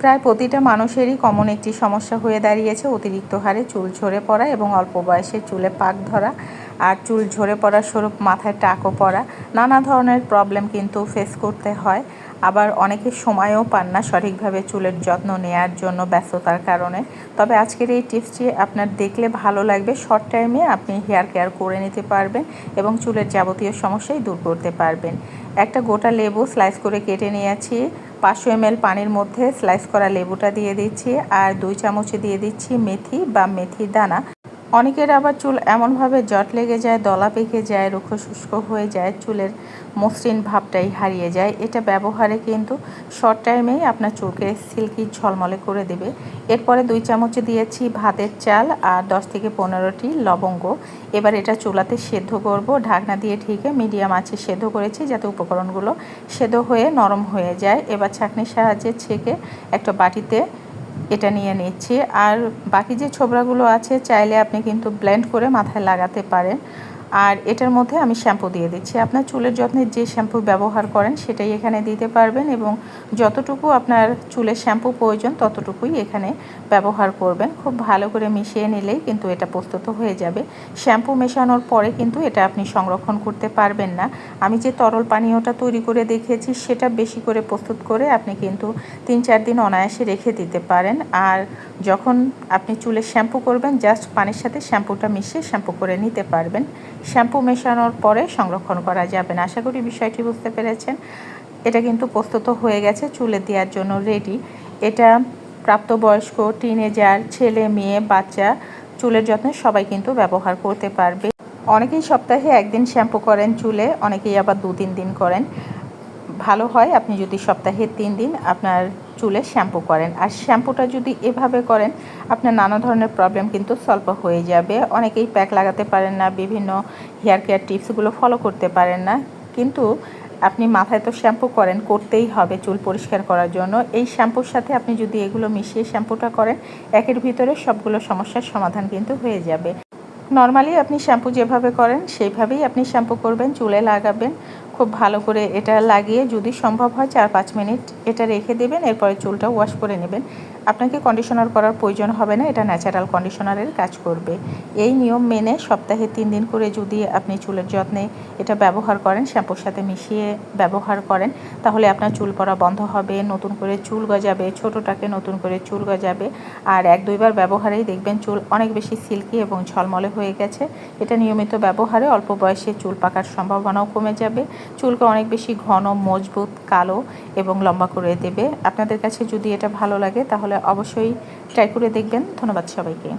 প্রায় প্রতিটা মানুষেরই কমন একটি সমস্যা হয়ে দাঁড়িয়েছে। অতিরিক্ত হারে চুল ঝরে পড়া এবং অল্প বয়সে চুলে পাক ধরা। আর চুল ঝরে পড়া স্বরূপ, মাথায় টাকও পড়া, নানা ধরনের প্রবলেম কিন্তু ফেস করতে হয়। আবার অনেকে সময়ও পান না সঠিকভাবে চুলের যত্ন নেয়ার জন্য ব্যস্ততার কারণে। তবে আজকের এই টিপসটি আপনার দেখলে ভালো লাগবে। শর্ট টাইমে আপনি হেয়ার কেয়ার করে নিতে পারবেন এবং চুলের যাবতীয় সমস্যাই দূর করতে পারবেন। একটা গোটা লেবু স্লাইস করে কেটে নিয়েছি। পাঁচশো এম পানির মধ্যে স্লাইস করা লেবুটা দিয়ে দিচ্ছি। আর দুই চামচ দিয়ে দিচ্ছি মেথি বা মেথি দানা। অনেকের আবার চুল এমনভাবে জট লেগে যায়, দলা পেকে যায়, রুক্ষ শুষ্ক হয়ে যায়, চুলের মসৃণ ভাবটাই হারিয়ে যায়। এটা ব্যবহারে কিন্তু শর্ট টাইমেই আপনার চুলকে সিল্কি ঝলমলে করে দেবে। এরপরে দুই চামচ দিয়েছি ভাতের চাল আর দশ থেকে পনেরোটি লবঙ্গ। এবার এটা চুলাতে সেদ্ধ করব। ঢাকনা দিয়ে ঠিকে মিডিয়াম আছে সেদ্ধ করেছি যাতে উপকরণগুলো সেদ্ধ হয়ে নরম হয়ে যায়। এবার ছাঁকনির সাহায্যে ছেঁকে একটা বাটিতে এটা নিয়ে নিচ্ছি। আর বাকি যে ছোবরাগুলো আছে, চাইলে আপনি কিন্তু ব্লেন্ড করে মাথায় লাগাতে পারেন। আর এটার মধ্যে আমি শ্যাম্পু দিয়ে দিচ্ছি। আপনার চুলের যত্নে যে শ্যাম্পু ব্যবহার করেন সেটাই এখানে দিতে পারবেন এবং যতটুকু আপনার চুলের শ্যাম্পু প্রয়োজন ততটুকুই এখানে ব্যবহার করবেন। খুব ভালো করে মিশিয়ে নিলেই কিন্তু এটা প্রস্তুত হয়ে যাবে। শ্যাম্পু মেশানোর পরে কিন্তু এটা আপনি সংরক্ষণ করতে পারবেন না। আমি যে তরল পানীয়টা তৈরি করে দেখিয়েছি সেটা বেশি করে প্রস্তুত করে আপনি কিন্তু তিন চার দিন অনায়াসে রেখে দিতে পারেন। আর যখন আপনি চুলের শ্যাম্পু করবেন, জাস্ট পানির সাথে শ্যাম্পুটা মিশিয়ে শ্যাম্পু করে নিতে পারবেন। শ্যাম্পু মেশানোর পরে সংরক্ষণ করা যাবে না। আশা করি বিষয়টি বুঝতে পেরেছেন। এটা কিন্তু প্রস্তুত হয়ে গেছে, চুলে দেওয়ার জন্য রেডি এটা প্রাপ্তবয়স্ক টিনেজার ছেলে, মেয়ে, বাচ্চা, চুলের যত্নে সবাই কিন্তু ব্যবহার করতে পারবে। অনেকেই সপ্তাহে একদিন শ্যাম্পু করেন চুলে, অনেকেই আবার দু তিন দিন করেন। ভালো হয়, আপনি যদি সপ্তাহে তিন দিন আপনার চুলে শ্যাম্পু করেন। আর শ্যাম্পুটা যদি এভাবে করেন, আপনার নানা ধরনের প্রবলেম কিন্তু সলভ হয়ে যাবে। অনেকেই প্যাক লাগাতে পারেন না, বিভিন্ন হেয়ার কেয়ার টিপসগুলো ফলো করতে পারেন না। কিন্তু আপনি মাথায় তো শ্যাম্পু করেন, করতেই হবে চুল পরিষ্কার করার জন্য। এই শ্যাম্পুর সাথে আপনি যদি এগুলো মিশিয়ে শ্যাম্পুটা করেন, একের ভিতরে সবগুলো সমস্যার সমাধান কিন্তু হয়ে যাবে। নর্মালি আপনি শ্যাম্পু যেভাবে করেন, সেইভাবেই আপনি শ্যাম্পু করবেন, চুলে লাগাবেন। খুব ভালো করে এটা লাগিয়ে যদি সম্ভব হয় চার পাঁচ মিনিট এটা রেখে দেবেন, এরপরে চুলটা ওয়াশ করে নেবেন। আপনাকে কন্ডিশনার করার প্রয়োজন হবে না, এটা ন্যাচারাল কন্ডিশনারের কাজ করবে। এই নিয়ম মেনে সপ্তাহে তিন দিন করে যদি আপনি চুলের যত্নে এটা ব্যবহার করেন, শ্যাম্পুর সাথে মিশিয়ে ব্যবহার করেন, তাহলে আপনার চুল পড়া বন্ধ হবে, নতুন করে চুল গজাবে, ছোটোটাকে নতুন করে চুল গজাবে। আর এক দুইবার ব্যবহারেই দেখবেন চুল অনেক বেশি সিল্কি এবং ঝলমলে হয়ে গেছে। এটা নিয়মিত ব্যবহারে অল্প বয়সে চুল পাকার সম্ভাবনাও কমে যাবে। চুলকে অনেক বেশি ঘন, মজবুত, কালো এবং লম্বা করে দেবে। আপনাদের কাছে যদি এটা ভালো লাগে তাহলে অবশ্যই ট্রাই করে দেখবেন। ধন্যবাদ সবাইকে।